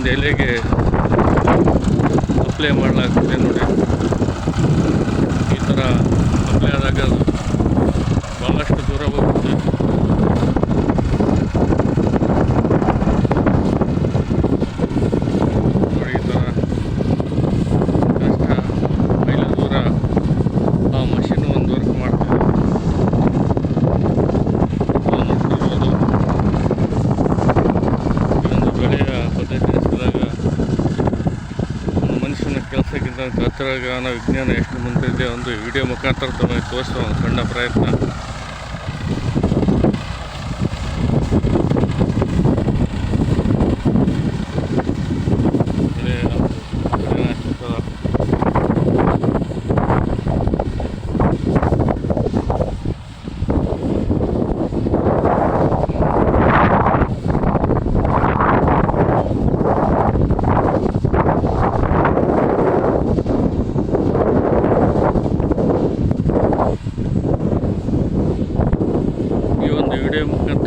ಒಂದು ಎಲೆಗೆ ಅಪ್ಲೈ ಮಾಡಲಾಗ್ತದೆ ನೋಡಿ. ಕೆಲಸಕ್ಕಿಂತ ತಂತ್ರಜ್ಞಾನ ವಿಜ್ಞಾನ ಎಷ್ಟು ಮುಂದೆ ಇದೆ ಒಂದು ವಿಡಿಯೋ ಮುಖಾಂತರ ತಮಗೆ ತೋರಿಸುವ ಒಂದು ಸಣ್ಣ ಪ್ರಯತ್ನ.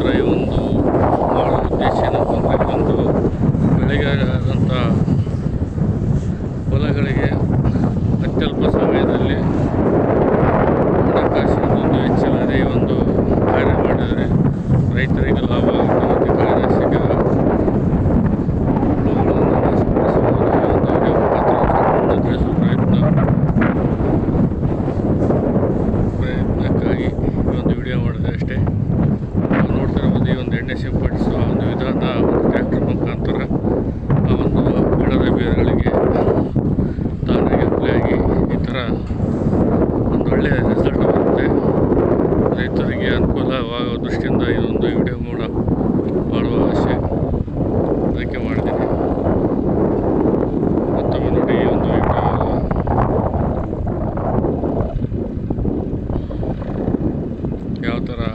ನಂತರ ಒಂದು ಮಾಡೋ ಉದ್ದೇಶ ಏನಪ್ಪ ಅಂದರೆ ಒಂದು ಬೆಳೆಗಾದಂಥ ಹೊಲಗಳಿಗೆ ಮಾತ್ರ ಒಂದು ಒಳ್ಳೆಯ ರಿಸಲ್ಟ್ ಬರುತ್ತೆ. ರೈತರಿಗೆ ಅನುಕೂಲವಾಗೋ ದೃಷ್ಟಿಯಿಂದ ಇದೊಂದು ವಿಡಿಯೋ ಕೂಡ ಮಾಡುವ ಆಸೆ ಅದಕ್ಕೆ ಮಾಡಿದ್ದೀನಿ. ಮತ್ತೊಮ್ಮೆ ನೋಡಿ ಈ ಒಂದು ವಿಡಿಯೋ ಯಾವ ಥರ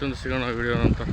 ಮತ್ತೊಂದು ಸಿಗೋಣ ವಿಡಿಯೋ ನಂತರ.